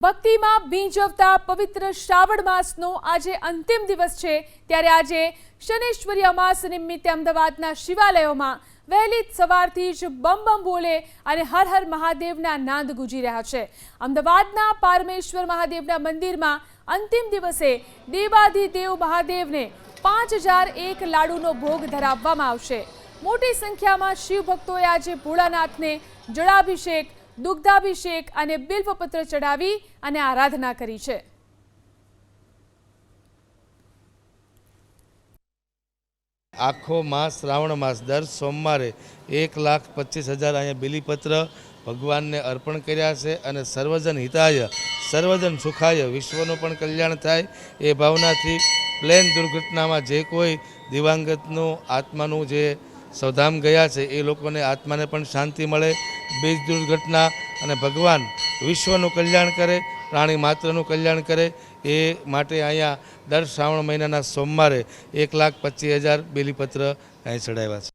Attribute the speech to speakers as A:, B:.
A: ભક્તિમાં ભીંજવતા પવિત્ર શ્રાવણ માસનો આજે અંતિમ દિવસ છે. ત્યારે આજે શનેશ્વરી અમાસ નિમિત્તે અમદાવાદના શિવાલયોમાં વહેલી સવારથી જ બમ બમ બોલે અને હર હર મહાદેવના નાદ ગુજી રહ્યા છે. અમદાવાદના પારમેશ્વર મહાદેવના મંદિરમાં અંતિમ દિવસે દેવાધિદેવ મહાદેવને પાંચ હજાર એક લાડુનો ભોગ ધરાવવામાં આવશે. મોટી સંખ્યામાં શિવ ભક્તોએ આજે ભોળાનાથને જળાભિષેક દુગ્ધાભિષેક અને બિલ્વપત્ર ચડાવી અને આરાધના કરી છે.
B: આખો માસ, શ્રાવણ માસ, દર સોમવારે એક લાખ પચીસ હજાર અહીંયા બિલીપત્ર ભગવાનને અર્પણ કર્યા છે અને સર્વજન હિતાય, સર્વજન સુખાય, વિશ્વનું પણ કલ્યાણ થાય એ ભાવનાથી પ્લેન દુર્ઘટનામાં જે કોઈ દિવંગતનું, આત્માનું જે સૌધામ ગયા છે, એ લોકોને આત્માને પણ શાંતિ મળે. બીજ દુર્ઘટના અને ભગવાન વિશ્વનું કલ્યાણ કરે, પ્રાણી માત્રનું કલ્યાણ કરે. એ માટે અહીંયા દર શ્રાવણ મહિનાના સોમવારે એક લાખ પચીસ હજાર બેલીપત્ર અહીં ચડાવ્યા છે.